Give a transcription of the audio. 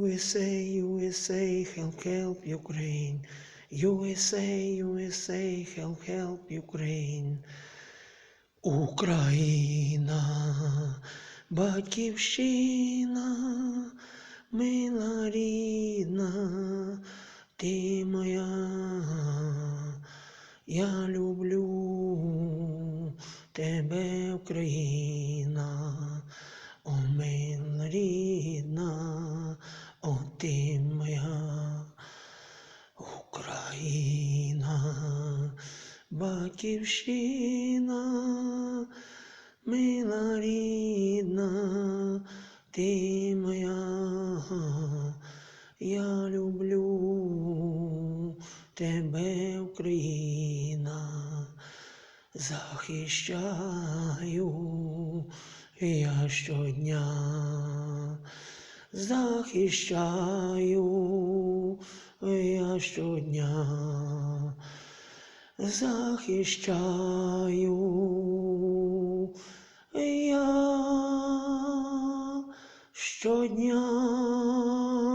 USA, USA, help, help Ukraine. USA, USA, help, help Ukraine. Україна, батьківщина, мила рідна, ти моя, я люблю тебе, Україна, о мила рідна, о ти моя. Україна, батьківщина, мила рідна, ти моя, я люблю тебе, Україна, захищаю я щодня захищаю я щодня, захищаю я щодня.